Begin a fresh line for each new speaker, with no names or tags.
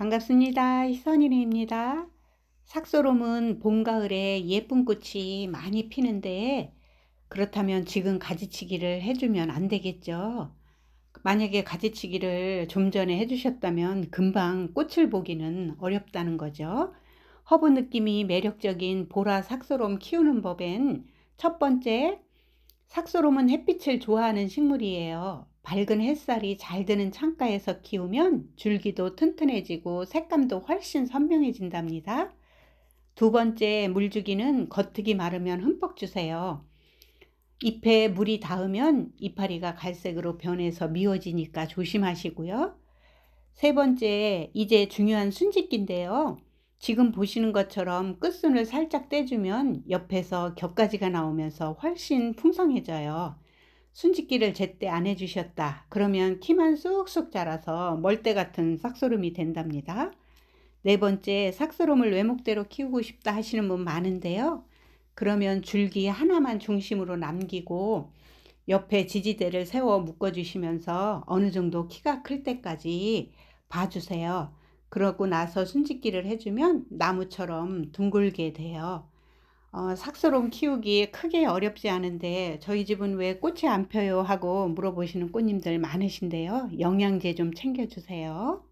반갑습니다. 희선이네입니다. 삭소롬은 봄, 가을에 예쁜 꽃이 많이 피는데 그렇다면 지금 가지치기를 해주면 안 되겠죠. 만약에 가지치기를 좀 전에 해주셨다면 금방 꽃을 보기는 어렵다는 거죠. 허브 느낌이 매력적인 보라 삭소롬 키우는 법엔 첫 번째, 삭소롬은 햇빛을 좋아하는 식물이에요. 밝은 햇살이 잘 드는 창가에서 키우면 줄기도 튼튼해지고 색감도 훨씬 선명해진답니다. 두 번째, 물주기는 겉흙이 마르면 흠뻑 주세요. 잎에 물이 닿으면 이파리가 갈색으로 변해서 미워지니까 조심하시고요. 세 번째, 이제 중요한 순짓기인데요. 지금 보시는 것처럼 끝순을 살짝 떼주면 옆에서 겹가지가 나오면서 훨씬 풍성해져요. 순짓기를 제때 안 해주셨다. 그러면 키만 쑥쑥 자라서 멀대 같은 삭소름이 된답니다. 네 번째, 삭소름을 외목대로 키우고 싶다 하시는 분 많은데요. 그러면 줄기 하나만 중심으로 남기고 옆에 지지대를 세워 묶어주시면서 어느 정도 키가 클 때까지 봐주세요. 그러고 나서 순짓기를 해주면 나무처럼 둥글게 돼요. 어, 삭소롬 키우기 크게 어렵지 않은데 저희 집은 왜 꽃이 안 펴요 하고 물어보시는 꽃님들 많으신데요. 영양제 좀 챙겨주세요.